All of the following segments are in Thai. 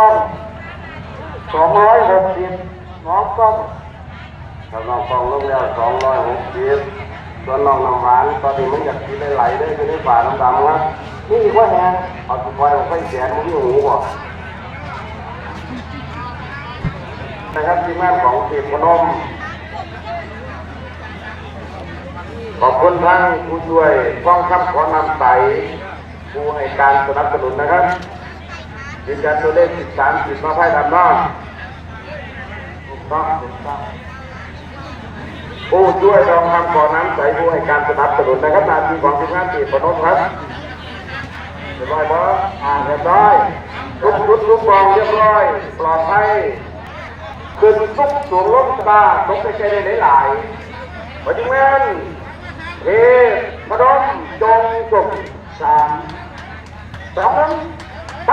ล้องสองร้อยหกสิบน้องกล้องกำลังฟองลงแล้วสองร้อยหกสิบส่วนน้องน้ำหวานตอนนี้มันอยากกินไหลๆได้คือในป่าน้ำดำครับนี่อีกว่าแหงเอาสุกอยเอาไฟแสนมันที่หูบ่นะครับทีมงานของเอกพนมขอบคุณทั้งผู้ช่วยป้องคำขอนำใสผู้ให้การสนับสนุนนะครับ ยืนยันตัวเลข13จิตมาไพ่ดำนอกถูกต้องถูกต้องผู้ช่วยรองคำขอน้ำใสผู้ให้การสนับสนุนนะครับนาทีของทีมงานเอกพนครับเรียบร้อยบออ่านเรียบร้อยทุกชุดทุกกองเรียบร้อย ปลอดภัยขึ้นทุกสูงลงสบาตกไปใจได้หลายๆวันนี้แม่น เอพระดมจงสุขสามสองไป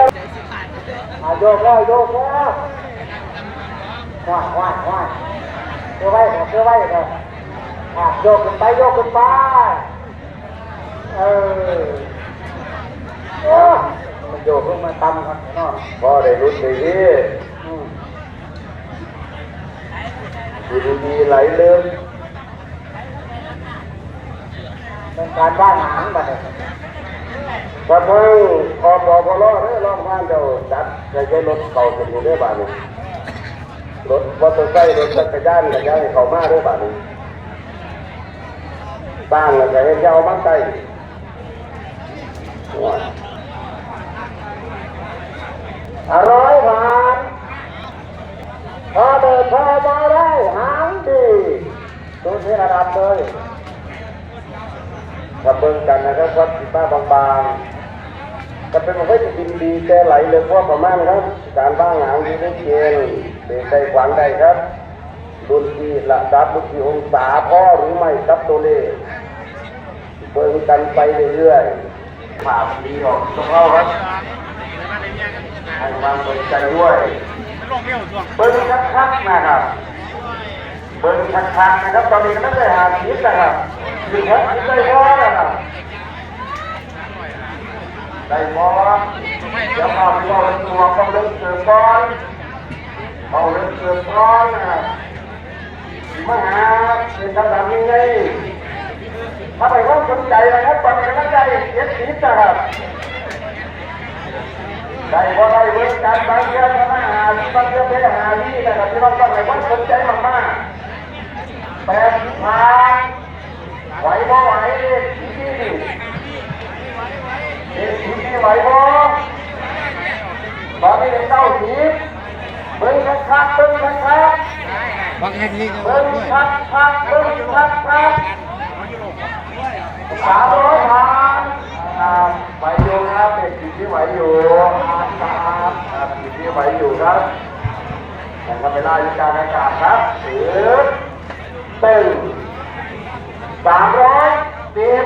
เลยนะโอ้โหโอ้โหโอ้โหโอ้โหโอ้โหโอ้โหนะโมเป็นเจ้าโอ้โหนะโมเป็นเจ้าไปเบาเรื่องบุญตั้งใจไปเบาเรื่องบุญตั้งใจแม่สมัยพระเจ้ายเของสิงห์ใหญ่ใช่จะไหนเด้ออะโยกแล้วโยกแล้วว่ายว่ายว่ายเชื่อไว้เชื่อไว้เลยโยกขึ้นไปโยกขึ้นไปเออมันโยกขึ้นมาตำครับเนาะพอได้รุ่นดีอืมดีดีไหลเลื่อนเป็นการว่างหางแบ บนี้พอเพิ่งพอพอพอรอดเด้อรอบบ้านเจ้าจัดใช้รถเก่าสิอยู่เด้อบ้านนี้รถมอเตอร์ไซค์รถจักรยานจักรยานเขามาเด้อบ้านนี้สร้างแล้วก็ให้เจ้าบ้านใต้อร่อยผ่านพอเดินพอมาได้หางดีดูที่ระดับเลย กับเบิ่งกันนะครับครับสิบ้าบางๆก็เป็นมันก็จะกินดีแต่ไหลเลยเพราะประมาณครับ การบ้างหางดีได้เกณฑ์เด็กได้ขวางได้ครับรุ่นที่ระดับรุ่นที่องศาพ่อหรือไม่ครับตัวเลขเบิ่งกันไปเรื่อยๆผ่ามนดีออกต้องเข้าครับให้ความสนใจด้วยเบิ่งคักๆนะครับเบิ่งคักๆนะครับตอนนี้ก็ไม่ได้หาคิดนะครับ ได้พอนะครับได้พอเดี๋ยวพาไปเอาเรื่องตัวเอาเรื่องเสือก้อนเอาเรื่องเสือก้อนนะมาหาเป็นคำถามยังไงถ้าไปว่าสนใจนะครับตอนนี้ก็ไม่ได้เสียชีวิตนะครับได้พอได้เบิ่งการบางเรื่องมาหาที่บางเรื่องไปหาที่นะครับที่เราต้องไปว่าสนใจมากๆแปดทาง ไหวบ่ไหวเด็กที่เด็กที่ไหวบ่ตอนนี้เด็กเก้าสีเบิ้งคักคักเบิ้งคักคักบางแห่งนี่ก็เบิ้งคักคักเบิ้งคักคักสามร้อยทางครับไหวอยู่ครับเด็กที่ไหวอยู่ครับครับที่ไหวอยู่ครับแต่ก็เวลาอยู่การอากาศครับถือตึง สามร้อยสิบ